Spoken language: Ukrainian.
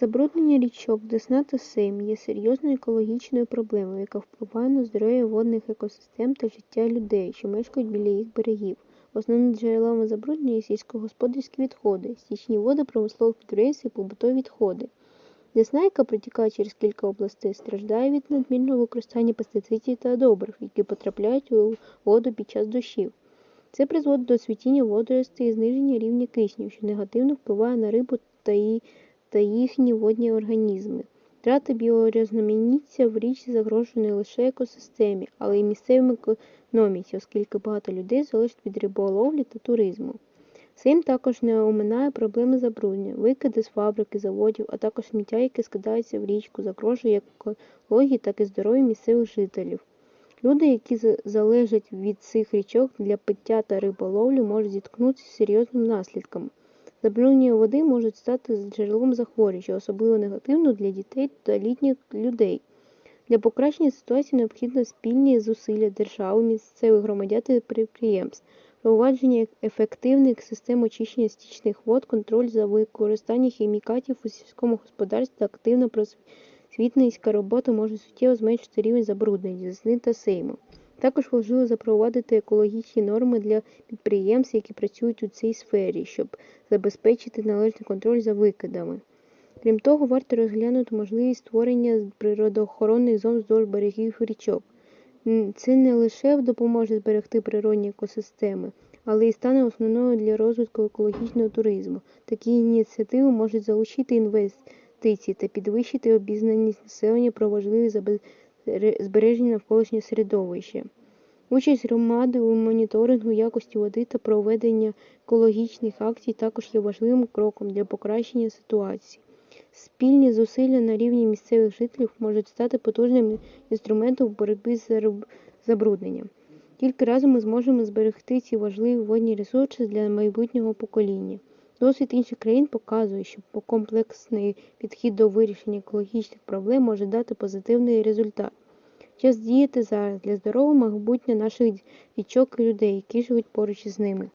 Забруднення річок Десна та Сейм є серйозною екологічною проблемою, яка впливає на здоров'я водних екосистем та життя людей, що мешкають біля їх берегів. Основними джерелами забруднення є сільськогосподарські відходи, стічні води промислових підприємств і побутові відходи. Десна, яка протікає через кілька областей, страждає від надмірного використання пестицидів та добрив, які потрапляють у воду під час дощів. Це призводить до цвітіння водоростей і зниження рівня кисню, що негативно впливає на рибу та її та їхні водні організми. Втрата біорізноманіття в річці загрожує не лише екосистемі, але й місцевій економіці, оскільки багато людей залежить від риболовлі та туризму. Сейм також не оминає проблеми забруднення, викиди з фабрик і заводів, а також сміття, яке скидається в річку, загрожує як екології, так і здоров'ю місцевих жителів. Люди, які залежать від цих річок для пиття та риболовлі, можуть зіткнутися з серйозними наслідками. Забруднення води можуть стати джерелом захворювань, що особливо негативно для дітей та літніх людей. Для покращення ситуації необхідно спільні зусилля держави, місцевих громадян та підприємств, впровадження ефективних систем очищення стічних вод, контроль за використанням хімікатів у сільському господарстві та активна просвітницька робота можуть суттєво зменшити рівень забруднення Десни та Сейму. Також важливо запровадити екологічні норми для підприємств, які працюють у цій сфері, щоб забезпечити належний контроль за викидами. Крім того, варто розглянути можливість створення природоохоронних зон вздовж берегів річок. Це не лише допоможе зберегти природні екосистеми, але й стане основною для розвитку екологічного туризму. Такі ініціативи можуть залучити інвестиції та підвищити обізнаність населення про важливість забе- збереження навколишнього середовища. Участь громади у моніторингу якості води та проведення екологічних акцій також є важливим кроком для покращення ситуації. Спільні зусилля на рівні місцевих жителів можуть стати потужним інструментом в боротьбі з забрудненням. Тільки разом ми зможемо зберегти ці важливі водні ресурси для майбутнього покоління. Досвід інших країн показує, що комплексний підхід до вирішення екологічних проблем може дати позитивний результат. Час діяти зараз для здорового майбутнього наших річок і людей, які живуть поруч із ними.